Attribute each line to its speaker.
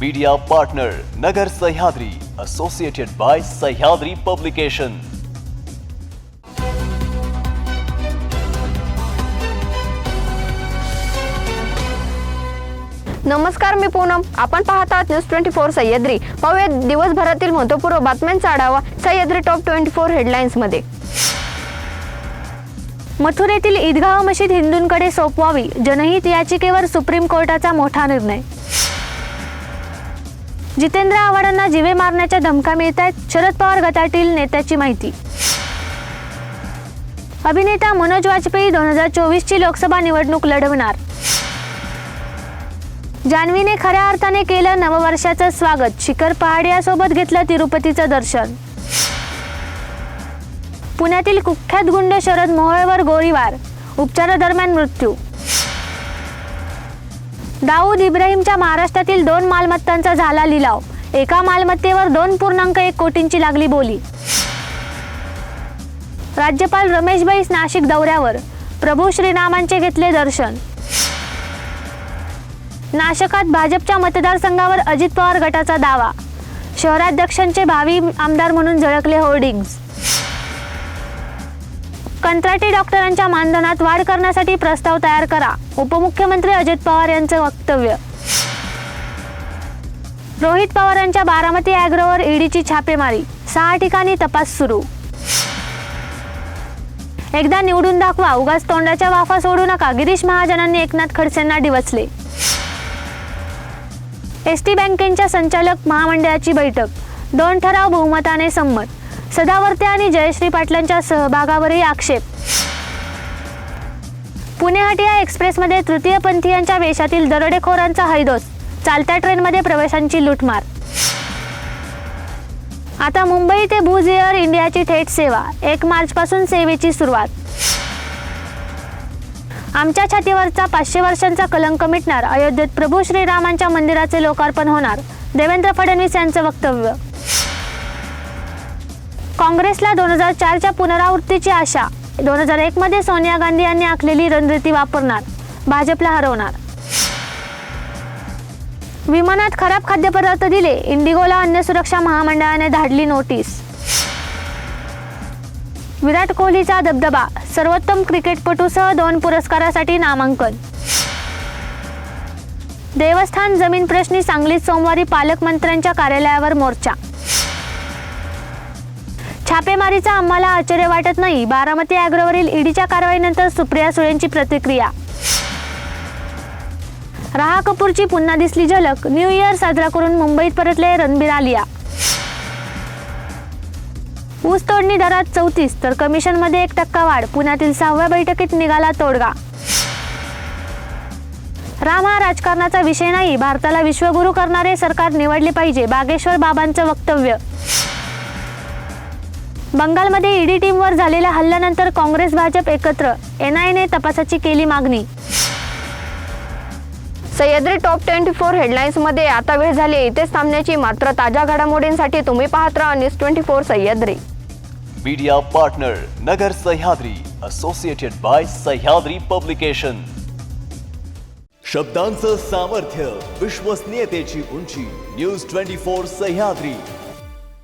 Speaker 1: Media partner Nagar Sahyadri associated by Sahyadri publication
Speaker 2: नमस्कार मी पूनम. आपण पाहत आहात न्यूज ट्वेंटी फोर सह्याद्री. पाहूया दिवसभरातील महत्त्वपूर्ण बातम्यांचा आढावा सह्याद्री टॉप ट्वेंटी फोर हेडलाईन्समध्ये. मथुरेतील ईदगाह मशीद हिंदूंकडे सोपवावी जनहित याचिकेवर सुप्रीम कोर्टाचा मोठा निर्णय. जितेंद्र आव्हाडांना जिवे मारण्याच्या धमका मिळत आहेत शरद पवार गटातील नेत्याची माहिती. अभिनेता मनोज वाजपेयी दोन हजार चोवीसची लोकसभा निवडणूक लढवणार. जान्हवीने खऱ्या अर्थाने केलं नववर्षाचं स्वागत शिखर पहाडियासोबत घेतलं तिरुपतीचं दर्शन. पुण्यातील कुख्यात गुंड शरद मोहोळवर गोळीबार उपचारादरम्यान मृत्यू. दाऊद इब्राहिमच्या महाराष्ट्रातील दोन मालमत्तांचा झाला लिलाव. एका मालमत्तेवर दोन पूर्णांक एक कोटींची लागली बोली. राज्यपाल रमेश बैस नाशिक दौऱ्यावर. प्रभू श्रीरामांचे घेतले दर्शन. नाशकात भाजपच्या मतदारसंघावर अजित पवार गटाचा दावा. शहराध्यक्षांचे भावी आमदार म्हणून झळकले होर्डिंग्ज. कंत्राटी डॉक्टरांच्या मानधनात वाढ करण्यासाठी प्रस्ताव तयार करा. उपमुख्यमंत्री अजित पवार यांचं वक्तव्य. रोहित पवारांच्या बारामती अॅग्रोवर ईडीची छापेमारी. सहा ठिकाणी तपास सुरू. एकदा निवडून दाखवा उगाच तोंडाच्या वाफा सोडू नका. गिरीश महाजनांनी एकनाथ खडसेंना डिवचले. एस टी बँकेच्या संचालक महामंडळाची बैठक. दोन ठराव बहुमताने संमत. सदावर्ते आणि जयश्री पाटलांच्या सहभागावरही आक्षेप. पुणे हटिया एक्सप्रेसमध्ये तृतीयपंथीयांच्या वेशातील दरोडेखोरांचा हैदोस चालत्या ट्रेनमध्ये प्रवेशांची लूटमार. आता मुंबई ते भुज एअर इंडियाची थेट सेवा एक मार्चपासून सेवेची सुरुवात. आमच्या छातीवरचा पाचशे वर्षांचा कलंक मिटणार अयोध्येत प्रभू श्रीरामांच्या मंदिराचे लोकार्पण होणार देवेंद्र फडणवीस यांचं वक्तव्य. काँग्रेसला दोन हजार चारच्या पुनरावृत्तीची आशा. दोन हजार एकमध्ये सोनिया गांधी यांनी आखलेली रणनीती वापरणार. भाजपला हरवणार. विमानात खराब खाद्यपदार्थ दिले. इंडिगोला अन्न सुरक्षा महामंडळाने धाडली नोटीस. विराट कोहलीचा दबदबा. सर्वोत्तम क्रिकेटपटूसह दोन पुरस्कारासाठी नामांकन. देवस्थान जमीन प्रश्नी सांगलीत सोमवारी पालकमंत्र्यांच्या कार्यालयावर मोर्चा. छापेमारीचा आम्हाला आश्चर्य वाटत नाही. बारामती अॅग्रोवरील ईडीच्या कारवाईनंतर सुप्रिया सुळेंची प्रतिक्रिया. राहा कपूरची पुन्हा दिसली झलक. न्यू इयर साजरा करून मुंबईत परतले रणबीर आलिया. ऊस तोडणी दरात चौतीस तर कमिशनमध्ये एक टक्का वाढ. पुण्यातील सहाव्या बैठकीत निघाला तोडगा. राम हा राजकारणाचा विषय नाही. भारताला विश्वगुरू करणारे सरकार निवडले पाहिजे. बागेश्वर बाबांचं वक्तव्य. बंगालमध्ये ईडी टीमवर झालेल्या हल्ल्यानंतर काँग्रेस भाजप एकत्र. एनआयने तपासाची केली मागणी. सह्याद्री टॉप ट्वेंटी फोर हेडलाईन्समध्ये आता वेळ झाली आहे. इथेच थांबण्याची मात्र ताज्या घडामोडींसाठी तुम्ही पाहत राहा news twenty four Sahyadri.
Speaker 1: Media partner Nagar Sahyadri associated by Sahyadri publication शब्दांचं सामर्थ्य विश्वसनीयतेची उंची न्यूज ट्वेंटी फोर सह्याद्री.